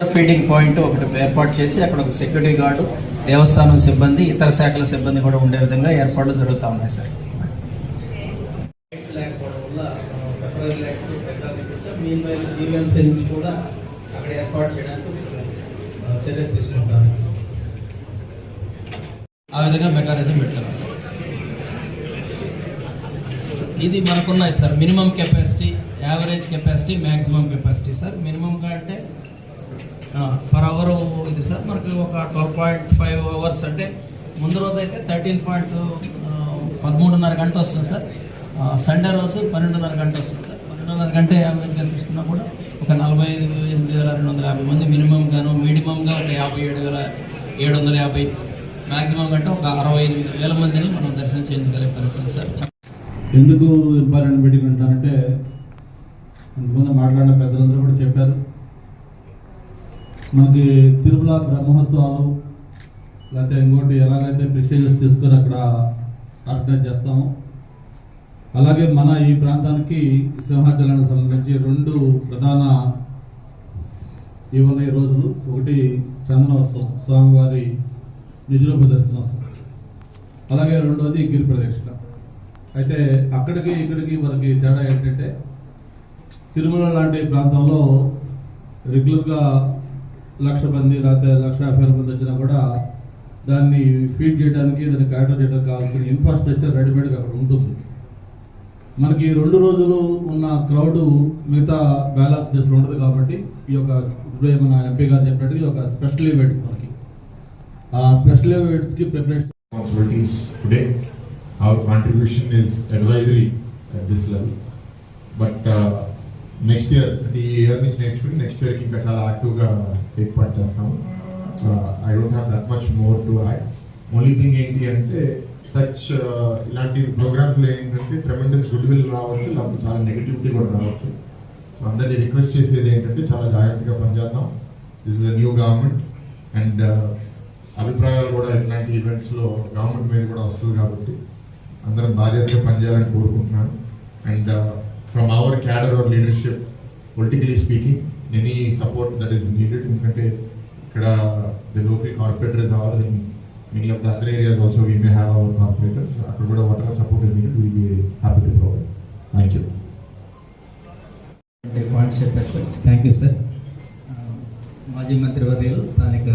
Feeding point ఒకటి ఏర్పాటు చేసి అక్కడ ఒక సెక్యూరిటీ గార్డు దేవస్థానం సిబ్బంది ఇతర శాఖల సిబ్బంది కూడా ఉండే విధంగా ఏర్పాట్లు జరుగుతూ ఉన్నాయి సార్. లేకపోవడం వల్ల నుంచి కూడా అక్కడ ఏర్పాటు చేయడానికి ఆ, తీసుకుంటాను ఆ విధంగా మెకానిజం పెట్టాను సార్. ఇది మనకున్నాయి sir. Minimum capacity average capacity maximum capacity sir. మినిమంగా అంటే పర్ అవర్ ఇది సార్ మనకి ఒక ట్వెల్వ్ పాయింట్ ఫైవ్ అవర్స్ అంటే ముందు రోజు అయితే థర్టీన్ పాయింట్ పదమూడున్నర గంట వస్తుంది సార్. సండే రోజు పన్నెండున్నర గంట వస్తుంది సార్. పన్నెండున్నర గంట యావరేజ్గా తీసుకున్నా కూడా ఒక నలభై ఐదు ఎనిమిది వేల రెండు వందల యాభై మంది మినిమం గాను మినిమంగా ఒక యాభై ఏడు వేల ఏడు వందల యాభై మ్యాక్సిమం అంటే ఒక అరవై ఎనిమిది వేల మందిని మనం దర్శనం చేయించగలిగే పరిస్థితి సార్. ఎందుకు ఇంపార్టెంట్ మీటింగ్ అంటారంటే ఇంతకుముందు మాట్లాడిన పెద్దలందరూ కూడా చెప్పారు. మనకి తిరుమల బ్రహ్మోత్సవాలు లేకపోతే ఇంకోటి ఎలాగైతే ప్రిస్టేజెస్ తీసుకొని అక్కడ ఆర్గనైజ్ చేస్తాము అలాగే మన ఈ ప్రాంతానికి సింహాచలానికి సంబంధించి రెండు ప్రధాన ఇవి రోజులు. ఒకటి చందనోత్సవం స్వామివారి నిజరూప దర్శనోత్సవం. అలాగే రెండోది గిరి ప్రదక్షిణ. అయితే అక్కడికి ఇక్కడికి మనకి తేడా ఏంటంటే తిరుమల లాంటి ప్రాంతంలో రెగ్యులర్గా లక్ష మంది లేకపోతే లక్ష యాభై వేల మంది వచ్చినా కూడా దాన్ని ఫీడ్ చేయడానికి దాన్ని క్యాటర్ చేయడానికి కావాల్సిన ఇన్ఫ్రాస్ట్రక్చర్ రెడీమేడ్గా అక్కడ ఉంటుంది. మనకి రెండు రోజులు ఉన్న క్రౌడ్ మిగతా బ్యాలెన్స్ డేస్లో ఉండదు కాబట్టి ఈ యొక్క ఇప్పుడే మన ఎంపీ గారు చెప్పినట్టు ఈ యొక్క స్పెషల్ ఈవెంట్స్ మనకి. ఆ special ఈవెంట్స్కి preparation today our contribution is advisory at this level but next year ఈ ఇయర్ నుంచి నేర్చుకుని నెక్స్ట్ ఇయర్కి ఇంకా చాలా యాక్టివ్గా టేక్ పార్ట్ చేస్తాము I don't have that much more to add only thing ఏంటి అంటే సచ్ uh, ఇలాంటి ప్రోగ్రామ్స్లో ఏంటంటే ట్రెమెండస్ గుడ్ విల్ రావచ్చు లేకపోతే చాలా నెగిటివిటీ కూడా రావచ్చు. సో అందరినీ రిక్వెస్ట్ చేసేది ఏంటంటే చాలా జాగ్రత్తగా పనిచేద్దాం. This is a new government and అభిప్రాయాలు కూడా ఇట్లాంటి ఈవెంట్స్లో గవర్నమెంట్ మీద కూడా వస్తుంది కాబట్టి అందరం బాధ్యతగా పనిచేయాలని కోరుకుంటున్నాను. And from our cadre our leadership politically speaking any support that is needed ఎందుకంటే ఇక్కడ the local corporator is ours in many of the other areas also we may have our corporators అక్కడ కూడా whatever support is needed will be happy to provide thank you points చెప్పారు sir thank you sir మాజీ మంత్రి వర్యులు స్థానిక